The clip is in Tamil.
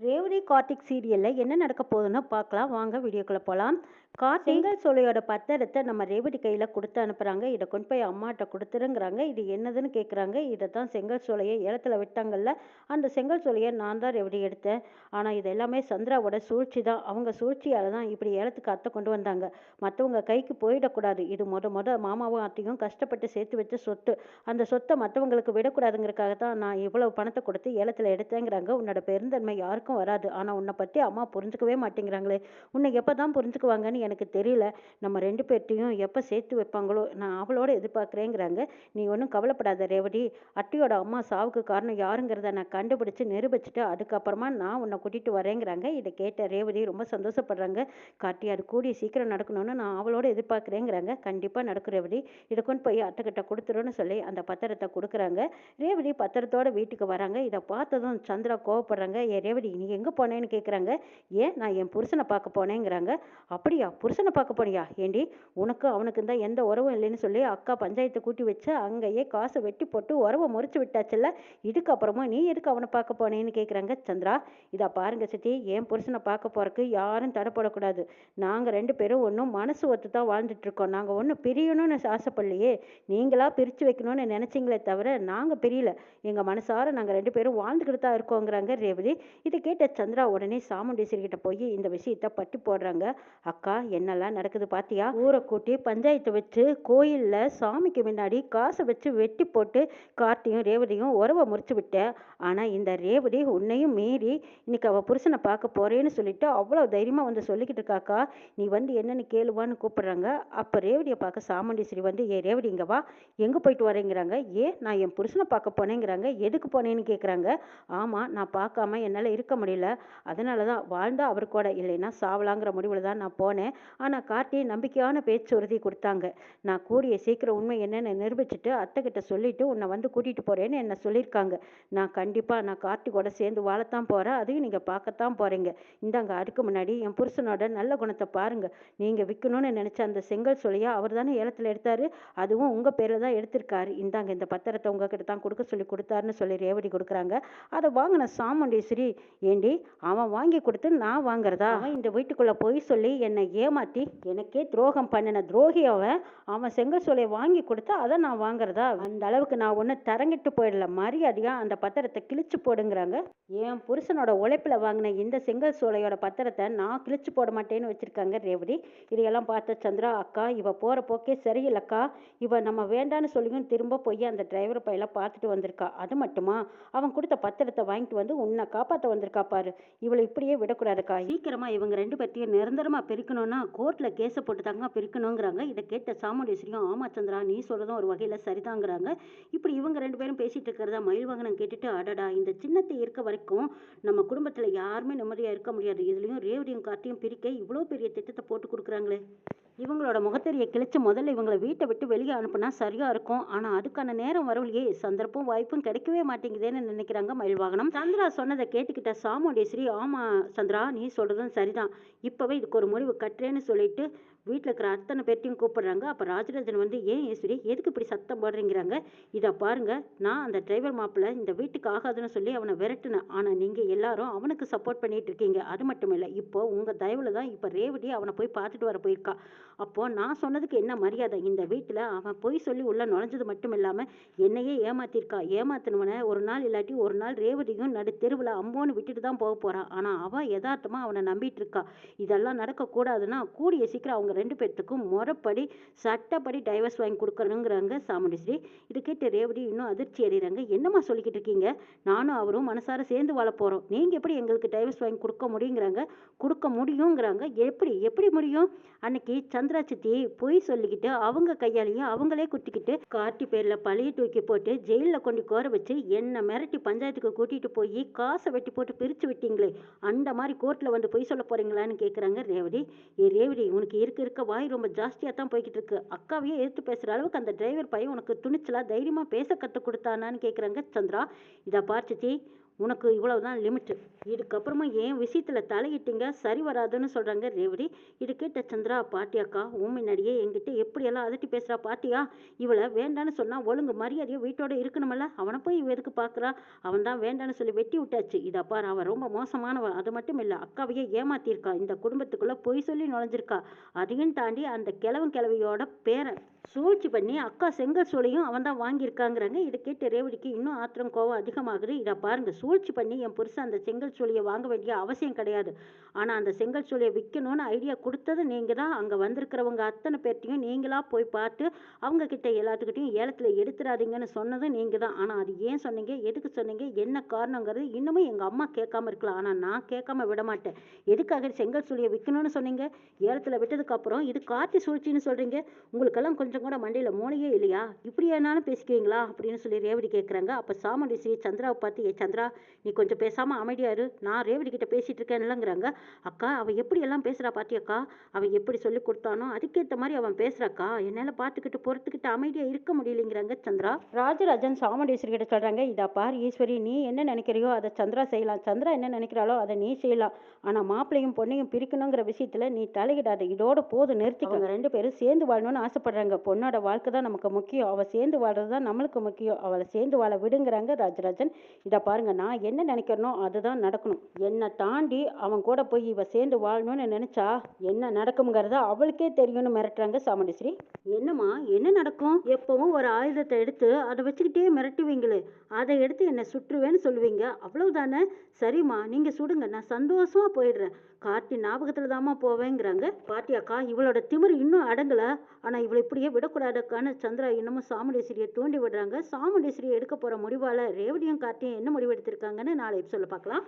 ரேவதி கார்த்திக் சீரியலில் என்ன நடக்க போகுதுன்னு பார்க்கலாம். வாங்க வீடியோக்குள்ளே போகலாம் கார்த்திக் சோலையோட பத்திரத்தை நம்ம ரேவதி கையில் கொடுத்து அனுப்புகிறாங்க இதை கொண்டு போய் அம்மாட்ட கொடுத்துருங்கிறாங்க. இது என்னதுன்னு கேட்குறாங்க இதை தான் செங்கல் சோலையை ஏலத்தில் விட்டாங்கல்ல. அந்த செங்கல் சோலையை நான் தான் ரேவதி எடுத்தேன். ஆனால் இது எல்லாமே சந்திராவோட சூழ்ச்சி தான். அவங்க சூழ்ச்சியால் தான் இப்படி ஏலத்துக்கு அத்தை கொண்டு வந்தாங்க. மற்றவங்க கைக்கு போயிடக்கூடாது. இது முத முத மாமாவும் அத்தையும் கஷ்டப்பட்டு சேர்த்து வச்ச சொத்து. அந்த சொத்தை மற்றவங்களுக்கு விடக்கூடாதுங்கிறதுக்காக தான் நான் இவ்வளவு பணத்தை கொடுத்து ஏலத்தில் எடுத்தேங்கிறாங்க. உன்னோட பெருந்தன்மை யாருக்கும் வராது. ஆனால் உன்னை பற்றி அம்மா புரிஞ்சுக்கவே மாட்டேங்கிறாங்களே. உன்னை எப்போ தான் புரிஞ்சுக்குவாங்கன்னு எனக்கு தெரியல. நம்ம ரெண்டு பேர்ட்டையும் எப்போ சேர்த்து வைப்பாங்களோ நான் அவளோட எதிர்பார்க்குறேங்கிறாங்க. நீ ஒன்றும் கவலைப்படாத ரேவதி. அட்டியோட அம்மா சாவுக்கு காரணம் யாருங்கிறத நான் கண்டுபிடிச்சு நிரூபிச்சுட்டு அதுக்கப்புறமா நான் உன்னை கூட்டிகிட்டு வரேங்கிறாங்க. இதை கேட்ட ரேவதி ரொம்ப சந்தோஷப்படுறாங்க. காட்டி அது கூடிய சீக்கிரம் நடக்கணும்னு நான் அவளோட எதிர்பார்க்குறேங்கிறாங்க. கண்டிப்பாக நடக்கும் ரேவதி. இதை கொண்டு போய் அட்டைக்கிட்ட கொடுத்துருன்னு சொல்லி அந்த பத்திரத்தை கொடுக்குறாங்க. ரேவதி பத்திரத்தோட வீட்டுக்கு வராங்க. இதை பார்த்ததும் சந்திரா கோவப்படுறாங்க. ஏ ரேவதி நீ எங்கே போனேன்னு கேட்குறாங்க ஏன் நான் என் புருஷனை பார்க்க போனேங்கிறாங்க. அப்படியா? புருஷனை பார்க்க போனியா ஏண்டி உனக்கு அவனுக்கு தான் எந்த உறவும் இல்லைன்னு சொல்லி அக்கா பஞ்சாயத்தை கூட்டி வச்சு அங்கேயே காசை வெட்டி போட்டு உறவை முறிச்சு விட்டாச்சுல்ல இதுக்கப்புறமா நீ எதுக்கு அவனை பார்க்க போனேன்னு கேட்குறாங்க சந்திரா. இதை பாருங்க சித்தி என் புருஷனை பார்க்க போறதுக்கு யாரும் தடைப்படக்கூடாது நாங்கள் ரெண்டு பேரும் ஒன்றும் மனசு ஒத்து தான் வாழ்ந்துட்டு இருக்கோம். நாங்கள் ஒன்றும் பிரியணும்னு ஆசைப்படலையே. நீங்களா பிரித்து வைக்கணும்னு நினச்சிங்களே தவிர நாங்கள் பிரியல. எங்கள் மனசார நாங்கள் ரெண்டு பேரும் வாழ்ந்துக்கிட்டு தான் இருக்கோங்கிறாங்க ரேவதி. இதை கேட்ட சந்திரா உடனே சாமுண்டேஸ்வரி கிட்ட போய் இந்த விஷயத்த பட்டி போடுறாங்க. அக்கா என்னெல்லாம் நடக்குது பாத்தியா? ஊரை கூட்டி பஞ்சாயத்து வச்சு கோயிலில் சாமிக்கு முன்னாடி காசை வச்சு வெட்டி போட்டு கார்த்தியும் ரேவதியும் உறவை முறிச்சு விட்டேன் ஆனால் இந்த ரேவதி உன்னையும் மீறி இன்னைக்கு அவள் புருஷனை பார்க்க போறேன்னு சொல்லிட்டு அவ்வளோ தைரியமாக வந்து சொல்லிக்கிட்டு இருக்காக்கா? நீ வந்து என்னன்னு கேளுவான்னு கூப்பிடுறாங்க. அப்போ ரேவதியை பார்க்க சாமுண்டீஸ்வரி வந்து ஏ ரேவதி இங்கே வா. எங்கே போயிட்டு வரேங்கிறாங்க. ஏன் நான் என் புருஷனை பார்க்க போனேங்கிறாங்க. எதுக்கு போனேன்னு கேட்குறாங்க ஆமாம் நான் பார்க்காம என்னால் இருக்க முடியல. அதனால தான் வாழ்ந்தா அவர் கூட. இல்லைன்னா சாவலாங்கிற முடிவில் தான் நான் போனேன். ஆனால் கார்த்தி நம்பிக்கையான பேச்சுறுதி கொடுத்தாங்க. நான் கூடிய சீக்கிரம் உண்மை என்னன்னு நிரூபிச்சுட்டு அத்தைக்கிட்ட சொல்லிட்டு உன்னை வந்து கூட்டிகிட்டு போகிறேன்னு என்ன சொல்லியிருக்காங்க. நான் கண்டிப்பாக நான் கார்த்தி கூட சேர்ந்து வாழத்தான் போகிறேன் அதையும் நீங்கள் பார்க்கத்தான் போகிறீங்க இந்தாங்க அதுக்கு முன்னாடி என் புருஷனோட நல்ல குணத்தை பாருங்கள் நீங்கள் விற்கணும்னு நினச்ச அந்த செங்கல் சொல்லியா அவர் தானே ஏலத்தில் எடுத்தார். அதுவும் உங்கள் பேரில் தான் எடுத்திருக்காரு. இந்தாங்க இந்த பத்திரத்தை உங்ககிட்ட தான் கொடுக்க சொல்லி கொடுத்தாருன்னு சொல்லி ரேவதி கொடுக்குறாங்க. அதை வாங்கின சாமுண்டீஸ்வரி ஏண்டி அவன் வாங்கி கொடுத்து நான் வாங்குறதா? அவன் இந்த வீட்டுக்குள்ளே போய் சொல்லி என்னை ஏமாற்றி எனக்கே துரோகம் பண்ணின துரோகி அவன். அவன் செங்கல் சோலையை வாங்கி கொடுத்தா அதை நான் வாங்குறதா? அந்த அளவுக்கு நான் ஒன்றும் தரங்கிட்டு போயிடல. மரியாதையாக அந்த பத்திரத்தை கிழிச்சு போடுங்கிறாங்க. என் புருஷனோட உழைப்பில் வாங்கின இந்த செங்கல் சோலையோட பத்திரத்தை நான் கிழிச்சு போட மாட்டேன்னு வச்சுருக்காங்க ரேவதி. இதையெல்லாம் பார்த்த சந்திரா அக்கா இவ போகிற போக்கே சரியில்லைக்கா. இவ நம்ம வேண்டான்னு சொல்லியும் திரும்ப போய் அந்த டிரைவர் பையில பார்த்துட்டு வந்திருக்கா. அது மட்டுமா? அவன் கொடுத்த பத்திரத்தை வாங்கிட்டு வந்து உன்னை காப்பாற்ற வந்திருக்கா பாரு. இவளை இப்படியே விடக்கூடாதுக்கா. சீக்கிரமாக இவங்க ரெண்டு பேர்த்தையும் நிரந்தரமா பிரிக்கணும்னா கோர்ட்டில் கேஸை போட்டு தாங்க பிரிக்கணுங்கிறாங்க இதை கேட்ட சாமுண்டேஸ்வரியும் ஆமா சந்திரா நீ சொல்கிறதும் ஒரு வகையில் சரிதாங்கிறாங்க. இப்படி இவங்க ரெண்டு பேரும் பேசிட்டு இருக்கிறதா மயில்வாகனம் கேட்டுட்டு அடடா இந்த சின்னத்தை இருக்க வரைக்கும் நம்ம குடும்பத்தில் யாருமே நிம்மதியாக இருக்க முடியாது. இதுலேயும் ரேவதியும் கார்த்தியும் பிரிக்க இவ்வளோ பெரிய திட்டத்தை போட்டு கொடுக்குறாங்களே. இவங்களோட முகத்தறியை கிழிச்சு முதல்ல இவங்களை வீட்டை விட்டு வெளியே அனுப்புனா சரியா இருக்கும். ஆனா அதுக்கான நேரம் வரவில்லையே. சந்தர்ப்பம் வாய்ப்பும் கிடைக்கவே மாட்டேங்குதேன்னு நினைக்கிறாங்க மயில்வாகனம் சந்திரா சொன்னதை கேட்டுக்கிட்ட சாமுண்டேஸ்வரி ஆமா சந்திரா நீ சொல்றதும் சரிதான். இப்பவே இதுக்கு ஒரு முடிவு கட்டுறேன்னு சொல்லிட்டு வீட்டில் இருக்கிற அத்தனை பேர்ட்டையும் கூப்பிடுறாங்க. அப்போ ராஜராஜன் வந்து ஏன் ஈஸ்வரி எதுக்கு இப்படி சத்தம் போடுறீங்கிறாங்க? இதை பாருங்க நான் அந்த டிரைவர் மாப்பிள்ள இந்த வீட்டுக்கு ஆகாதுன்னு சொல்லி அவனை விரட்டினேன். ஆனால் நீங்கள் எல்லாரும் அவனுக்கு சப்போர்ட் பண்ணிட்டு இருக்கீங்க. அது மட்டும் இல்லை இப்போ உங்கள் தயவில் தான் இப்போ ரேவதி அவனை போய் பார்த்துட்டு வர போயிருக்கா. அப்போது நான் சொன்னதுக்கு என்ன மரியாதை? இந்த வீட்டில் அவன் போய் சொல்லி உள்ளே நுழைஞ்சது மட்டும் இல்லாமல் என்னையே ஏமாத்திருக்கா. ஏமாத்தினவனை ஒரு நாள் இல்லாட்டி ஒரு நாள் ரேவதியும் நடு தெருவில் அம்போன்னு விட்டுட்டு தான் போக போகிறான் ஆனால் அவன் யதார்த்தமாக அவனை நம்பிட்டு இருக்கா. இதெல்லாம் நடக்கக்கூடாதுன்னா கூடிய சீக்கிரம் அவங்க ரெண்டு பேர்த்துக்கும் முறைப்படி சட்டப்படி டைவர்ஸ் வாங்கி கொடுக்கணுங்கிறாங்க சாமுண்டிஸ்ரீ இது கேட்டு ரேவதி இன்னும் அதிர்ச்சி அடைகிறாங்க. என்னம்மா சொல்லிக்கிட்டு இருக்கீங்க? நானும் அவரும் மனசார சேர்ந்து வாழ போகிறோம் நீங்கள் எப்படி எங்களுக்கு டைவர்ஸ் வாங்கி கொடுக்க முடியுங்கிறாங்க? கொடுக்க முடியுங்கிறாங்க. எப்படி? எப்படி முடியும்? அன்னைக்கு சந்திரா சித்தி பொய் சொல்லிக்கிட்டு அவங்க கையாலையும் அவங்களே குத்திக்கிட்டு கார்த்தி பேரில் பழைய தூக்கி போட்டு ஜெயிலில் கொண்டு கோர வச்சு என்னை மிரட்டி பஞ்சாயத்துக்கு கூட்டிகிட்டு போய் காசை வெட்டி போட்டு பிரித்து விட்டீங்களே அந்த மாதிரி கோர்ட்டில் வந்து பொய் சொல்ல போகிறீங்களான்னு கேட்குறாங்க ரேவதி. ஏ ரேவதி உனக்கு இருக்க இருக்க வாய் ரொம்ப ஜாஸ்தியாக தான் போய்கிட்டு இருக்கு அக்காவையே எதிர்த்து பேசுகிற அளவுக்கு அந்த டிரைவர் பையன் உனக்கு துணிச்சலா தைரியமாக பேச கற்றுக் கொடுத்தானான்னு கேட்குறாங்க சந்திரா. இதை பார்த்துச்சி உனக்கு இவ்வளவுதான் லிமிட்டு இதுக்கப்புறமா என் விஷயத்துல தலையிட்டீங்க சரி வராதுன்னு சொல்றாங்க ரேவதி. இது கேட்ட சந்திரா பாட்டியாக்கா உன் முன்னாடியே என்கிட்ட எப்படியெல்லாம் அதட்டி பேசுறா பாட்டியா? இவளை வேண்டான்னு சொன்னா ஒழுங்கு மரியாதையை வீட்டோட இருக்கணுமல்ல அவனை போய் இவ எதுக்கு பாக்குறா? அவன் தான் வேண்டான்னு சொல்லி வெட்டி விட்டாச்சு. இதை பாரு அவன் ரொம்ப மோசமானவன் அது மட்டும் இல்ல அக்காவையே ஏமாத்திருக்கா இந்த குடும்பத்துக்குள்ள பொய் சொல்லி நுழைஞ்சிருக்கா. அதையும் தாண்டி அந்த கிழவன் கிழவியோட பேரன் சூழ்ச்சி பண்ணி அக்கா செங்கல் சோலையும் அவன் தான் வாங்கியிருக்காங்கிறாங்க. இதை கேட்டு ரேவதிக்கு இன்னும் ஆத்திரம் கோவம் அதிகமாகுது. இதை பாருங்க சூழ்ச்சி பண்ணி என் புருஷன் அந்த செங்கல் சோழியை வாங்க வேண்டிய அவசியம் கிடையாது. ஆனால் அந்த செங்கல் சோழியை விற்கணும்னு ஐடியா கொடுத்தது நீங்கள் தான். அங்கே வந்திருக்கிறவங்க அத்தனை பேர்ட்டையும் நீங்களா போய் பார்த்து அவங்க கிட்ட எல்லாத்துக்கிட்டையும் ஏலத்தில் எடுத்துடாதீங்கன்னு சொன்னதும் நீங்கள் தான். ஆனால் அது ஏன் சொன்னீங்க? எதுக்கு சொன்னீங்க? என்ன காரணங்கிறது இன்னமும் எங்கள் அம்மா கேட்காம இருக்கலாம். ஆனால் நான் கேட்காம விட மாட்டேன். எதுக்காக செங்கல் சோழியை விற்கணும்னு சொன்னீங்க? ஏலத்தில் விட்டதுக்கப்புறம் இது கார்த்தி சூழ்ச்சின்னு சொல்கிறீங்க உங்களுக்கெல்லாம் கொஞ்சம் கூட மண்டையில மூளையே இல்லையா? இப்படி என்னாலும் பேசிக்குவீங்களா அப்படின்னு சொல்லி ரேவதி கேட்குறாங்க அப்ப சாமுண்டி ஸ்ரீ சந்திராவை பார்த்து ஏ சந்திரா நீ கொஞ்சம் பேசாம அமைதியா இரு. நான் ரேவதி கிட்ட பேசிட்டு இருக்கேன்லங்கிறாங்க அக்கா அவ எப்படி எல்லாம் பேசுறா பாத்தியாக்கா? அவன் எப்படி சொல்லி கொடுத்தானோ அதுக்கேத்த மாதிரி அவன் பேசுறாக்கா? என்னால பார்த்துக்கிட்டு பொறுத்துக்கிட்டு அமைதியா இருக்க முடியலைங்கிறாங்க சந்திரா. ராஜராஜன் சாமுண்டீஸ்வரி கிட்ட சொல்றாங்க இதா பார் ஈஸ்வரி நீ என்ன நினைக்கிறியோ அதை சந்திரா செய்யலாம். சந்திரா என்ன நினைக்கிறாளோ அதை நீ செய்யலாம். ஆனா மாப்பிள்ளையும் பொண்ணையும் பிரிக்கணுங்கிற விஷயத்துல நீ தலையிடாத. இதோட போது நிறுத்திக்கோங்க ரெண்டு பேரும் சேர்ந்து வாழணும்னு ஆசைப்படுறாங்க. பொண்ணோட வாழ்க்கை தான் நமக்கு முக்கியம். அவள் சேர்ந்து வாழ்றது தான் நம்மளுக்கு முக்கியம். அவளை சேர்ந்து வாழ விடுங்கிறாங்க ராஜராஜன். இதை பாருங்க நான் என்ன நினைக்கிறனோ அதுதான் நடக்கணும். என்னை தாண்டி அவன் கூட போய் இவ சேர்ந்து வாழணும்னு நினைச்சா என்ன நடக்குங்கிறத அவளுக்கே தெரியும்னு மிரட்டுறாங்க சாமுண்டீஸ்வரி. என்னம்மா என்ன நடக்கும்? எப்பவும் ஒரு ஆயுதத்தை எடுத்து அதை வச்சுக்கிட்டே மிரட்டுவீங்களே. அதை எடுத்து என்னை சுற்றுவேன்னு சொல்லுவீங்க. அவ்வளவுதானே? சரிம்மா நீங்க சுடுங்க. நான் சந்தோஷமா போயிடுறேன். கார்த்தி ஞாபகத்தில் தாம்மா போவேங்கிறாங்க. பாட்டி அக்கா இவளோட திமிரு இன்னும் அடங்கலை. ஆனால் இவளை இப்படியே விடக்கூடாதுக்கான சந்திரா இன்னமும் சாமுண்டேஸ்வரியை தூண்டி விடுறாங்க. சாமுண்டேஸ்வரியை எடுக்க போகிற முடிவால் ரேவதியும் கார்த்தியும் என்ன முடிவு எடுத்திருக்காங்கன்னு நாளை சொல்ல பார்க்கலாம்.